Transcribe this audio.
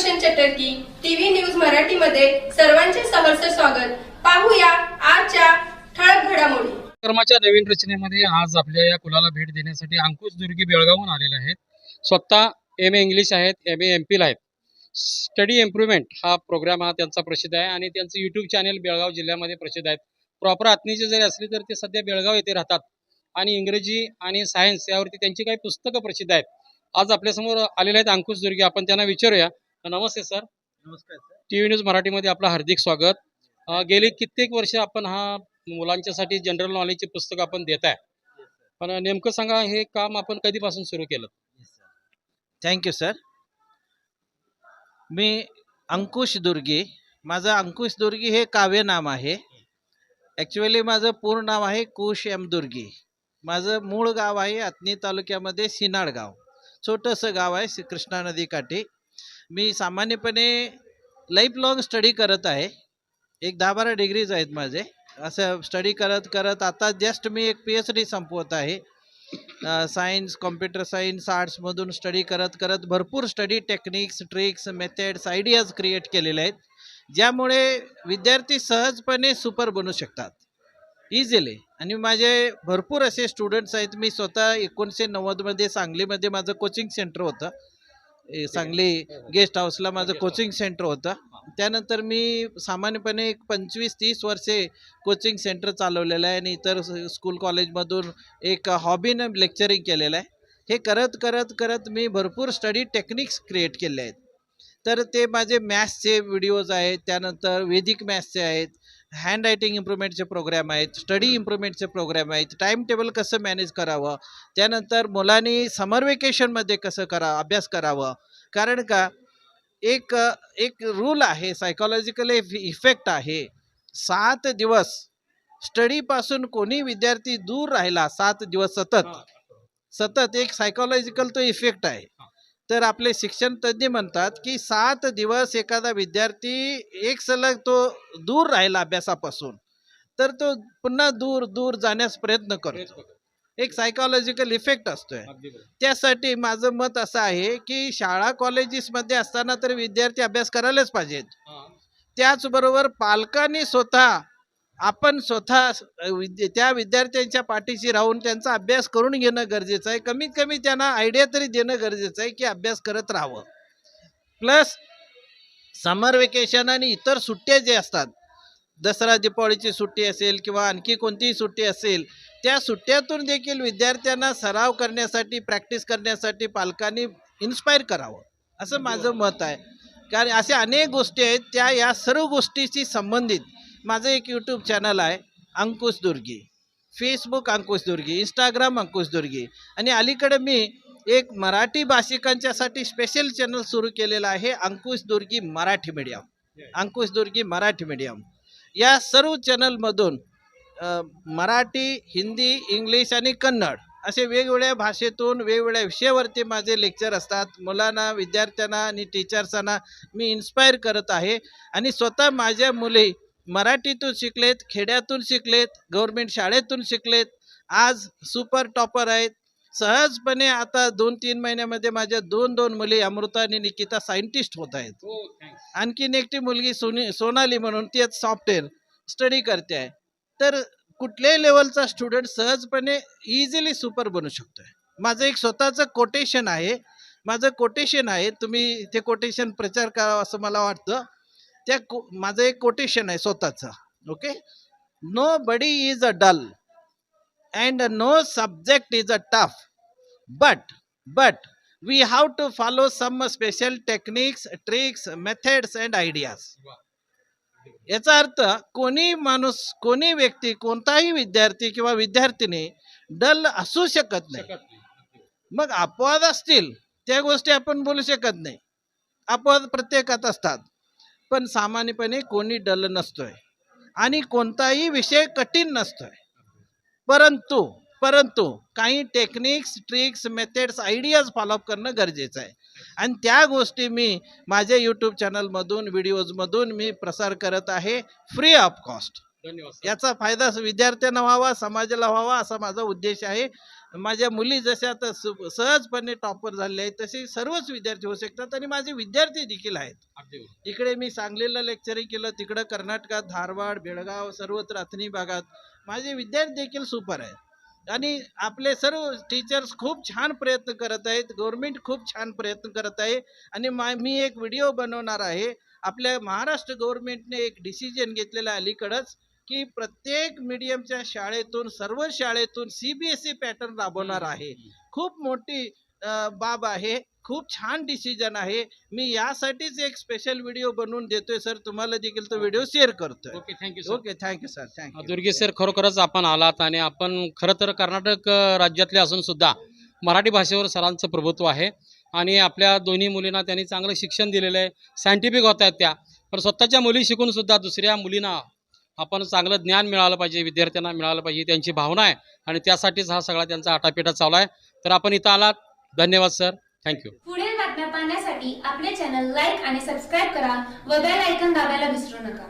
Roshan चटर्की TV news मराठीमध्ये सर्वांचे सहर्ष स्वागत. पाहूया आजच्या ठळक घडामोडी. कार्यक्रमाच्या नवीन रचनेमध्ये आज आपल्या या कुलाला भेट देण्यासाठी अंकुश दुर्गी बेळगावहून आलेले आहेत. स्वतः एम ए इंग्लिश आहेत एम ए एम पीला आहेत. स्टडी इम्प्रुव्हमेंट हा प्रोग्राम हा त्यांचा प्रसिद्ध आहे आणि त्यांचं यूट्यूब चॅनेल बेळगाव जिल्ह्यामध्ये प्रसिद्ध आहेत. प्रॉपर आत्मीचे जरी असले तर ते सध्या बेळगाव येथे राहतात. आणि इंग्रजी आणि सायन्स यावरती त्यांची काही पुस्तकं प्रसिद्ध आहेत. आज आपल्यासमोर आलेले आहेत अंकुश दुर्गे. आपण त्यांना विचारूया. नमस्ते सर. नमस्कार सर. टी व्ही न्यूज मराठीमध्ये आपलं हार्दिक स्वागत. गेली कित्येक वर्ष आपण हा मुलांच्यासाठी जनरल नॉलेजचे पुस्तक आपण देत आहे. पण नेमकं सांगा हे काम आपण कधीपासून सुरू केलं? थँक्यू सर मी अंकुश दुर्गी. माझं अंकुश दुर्गी हे काव्य नाम आहे. ॲक्च्युअली माझं पूर्ण नाव आहे कुश एम दुर्गी. माझं मूळ गाव आहे अतनी तालुक्यामध्ये सिनाड गाव. छोटंसं गाव आहे श्री कृष्णा नदीकाठी मी सामान्यपणे लाईफ लॉंग स्टडी करत आहे. एक दहा बारा डिग्रीज आहेत माझे. असं स्टडी करत करत आता जस्ट मी एक पी एच डी संपवत आहे. सायन्स कॉम्प्युटर सायन्स आर्ट्समधून स्टडी करत करत भरपूर study techniques tricks methods ideas create केलेले आहेत. ज्यामुळे विद्यार्थी सहजपणे सुपर बनू शकतात. इझिली आणि माझे भरपूर असे स्टुडंट्स आहेत. मी स्वतः एकोणीसशे नव्वदमध्ये सांगलीमध्ये माझं कोचिंग सेंटर होतं. सांगली गेस्ट हाऊसला माझं कोचिंग सेंटर होतं. त्यानंतर मी सामान्यपणे एक पंचवीस तीस वर्षे कोचिंग सेंटर चालवलेलं आहे आणि इतर स्कूल कॉलेजमधून एक हॉबीनं लेक्चरिंग केलेलं आहे. हे करत करत करत मी भरपूर स्टडी टेक्निक्स क्रिएट केले आहेत. तर ते माझे मॅथ्सचे व्हिडिओज आहेत त्यानंतर वेदिक मॅथ्सचे आहेत. हँड रायटिंग इम्प्रूव्हमेंटचे प्रोग्राम आहेत स्टडी इम्प्रूव्हमेंटचे प्रोग्राम आहेत टाईम टेबल कसं मॅनेज करावं त्यानंतर मुलांनी समर वेकेशनमध्ये कसं करा अभ्यास करावं. कारण का एक एक रूल आहे सायकोलॉजिकल इफेक्ट आहे. सात दिवस स्टडीपासून कोणी विद्यार्थी दूर राहिला सात दिवस सतत. सतत एक सायकोलॉजिकल तो इफेक्ट आहे. तर आपले शिक्षण तज्ज्ञ म्हणतात की सात दिवस एखादा विद्यार्थी एक सलग तो दूर राहिला अभ्यासापासून. तर तो पुन्हा दूर दूर जाण्यास प्रयत्न करतो. एक सायकोलॉजिकल इफेक्ट असतोय. त्यासाठी माझं मत असं आहे की शाळा कॉलेजेसमध्ये असताना तर विद्यार्थी अभ्यास करायलाच पाहिजेत. त्याचबरोबर पालकांनी स्वतः आपण स्वतः विद्य त्या विद्यार्थ्यांच्या पाठीशी राहून त्यांचा अभ्यास करून घेणं गरजेचं आहे. कमीत कमी त्यांना आयडिया तरी देणं गरजेचं आहे की अभ्यास करत राहावं. प्लस समर वेकेशन आणि इतर सुट्ट्या जे असतात दसरा दीपावळीची सुट्टी असेल किंवा आणखी कोणतीही सुट्टी असेल त्या सुट्ट्यातून देखील विद्यार्थ्यांना सराव करण्यासाठी प्रॅक्टिस करण्यासाठी पालकांनी इन्स्पायर करावं. असं माझं मत आहे. कारण अशा अनेक गोष्टी आहेत त्या या सर्व गोष्टीशी संबंधित. माझं एक यूट्यूब चॅनल आहे अंकुश दुर्गी. फेसबुक अंकुश दुर्गी इंस्टाग्राम अंकुश दुर्गी. आणि अलीकडे मी एक मराठी भाषिकांच्यासाठी स्पेशल चॅनल सुरू केलेलं आहे अंकुश दुर्गी मराठी मीडियम अंकुश दुर्गी मराठी मीडियम या सर्व चॅनलमधून मराठी हिंदी इंग्लिश आणि कन्नड असे वेगवेगळ्या भाषेतून वेगवेगळ्या विषयावरती माझे लेक्चर असतात. मुलांना विद्यार्थ्यांना आणि टीचर्सांना मी इन्स्पायर करत आहे. आणि स्वतः माझ्या मुली मराठीतून शिकलेत खेड्यातून शिकलेत गव्हर्मेंट शाळेतून शिकलेत. आज सुपर टॉपर आहेत. सहजपणे आता दोन तीन महिन्यामध्ये माझ्या दोन दोन मुली अमृता आणि निकिता सायंटिस्ट होत आहेत. आणखीन एकटी मुलगी सोनी सोनाली म्हणून ती सॉफ्टवेअर स्टडी करते आहे. तर कुठल्याही लेवलचा स्टुडंट सहजपणे इझिली सुपर बनू शकतोय. माझं एक स्वतःचं कोटेशन आहे. माझं कोटेशन आहे. तुम्ही ते कोटेशन प्रचार करावं असं मला वाटतं. त्या को माझं एक कोटेशन आहे स्वतःचं okay nobody is a dull and no subject is a tough but but we have to follow some special techniques tricks methods and ideas. याचा अर्थ कोणी माणूस कोणी व्यक्ती कोणताही विद्यार्थी किंवा विद्यार्थिनी डल असू शकत नाही. मग अपवाद असतील त्या गोष्टी आपण बोलू शकत नाही. अपवाद प्रत्येकात असतात. पण सामान्यपणे कोणी डल नसतोय. आणि कोणताही विषय कठीण नसतोय. परंतु परंतु काही techniques tricks methods ideas follow up करणं गरजेचं आहे. आणि त्या गोष्टी मी माझ्या यूट्यूब चॅनलमधून व्हिडिओजमधून मी प्रसार करत आहे. फ्री ऑफ कॉस्ट याचा फायदा विद्यार्थ्यांना व्हावा समाजाला व्हावा असा माझा उद्देश आहे. माझ्या मुली जशा आता सहजपणे टॉपर झाले आहेत तसे सर्वच विद्यार्थी होऊ शकतात आणि माझे विद्यार्थी देखील आहेत. इकडे मी सांगलीला लेक्चरिंग केलं तिकडं कर्नाटकात धारवाड बेळगाव सर्वत्र अथनी भागात माझे विद्यार्थी देखील सुपर आहेत. आणि आपले सर्व टीचर्स खूप छान प्रयत्न करत आहेत गव्हर्नमेंट खूप छान प्रयत्न करत आहे. आणि मा मी एक व्हिडिओ बनवणार आहे. आपल्या महाराष्ट्र गव्हर्नमेंटने एक डिसिजन घेतलेला अलीकडंच. की प्रत्येक मीडियमच्या शाळेतून सर्व शाळेतून C B S E pattern राबवणार आहे. खूप मोठी बाब आहे. खूप छान डिसिजन आहे. मी यासाठीच एक स्पेशल व्हिडिओ बनवून देतोय सर तुम्हाला देखील तो व्हिडिओ शेअर करतोय. Okay thank you sir okay thank you sir thank you Durge sir खरोखरच आपण आलात आणि आपण खरं तर कर्नाटक राज्यातले असून सुद्धा मराठी भाषेवर सरांचं प्रभुत्व आहे. आणि आपल्या दोन्ही मुलींना त्यांनी चांगलं शिक्षण दिलेलं आहे. सायंटिफिक होत आहेत त्या पण स्वतःच्या मुली शिकून सुद्धा दुसऱ्या मुलींना आपण चांगलं ज्ञान मिळालं पाहिजे विद्यार्थ्यांना मिळालं पाहिजे त्यांची भावना आहे आणि त्यासाठीच हा सगळा त्यांचा आटापिटा चालू आहे. तर आपण इथं आलात. धन्यवाद सर. थँक्यू पुढील बातम्या पाहण्यासाठी आपले चॅनल लाईक आणि सबस्क्राईब करा व बेल ऐकन दाबायला विसरू नका.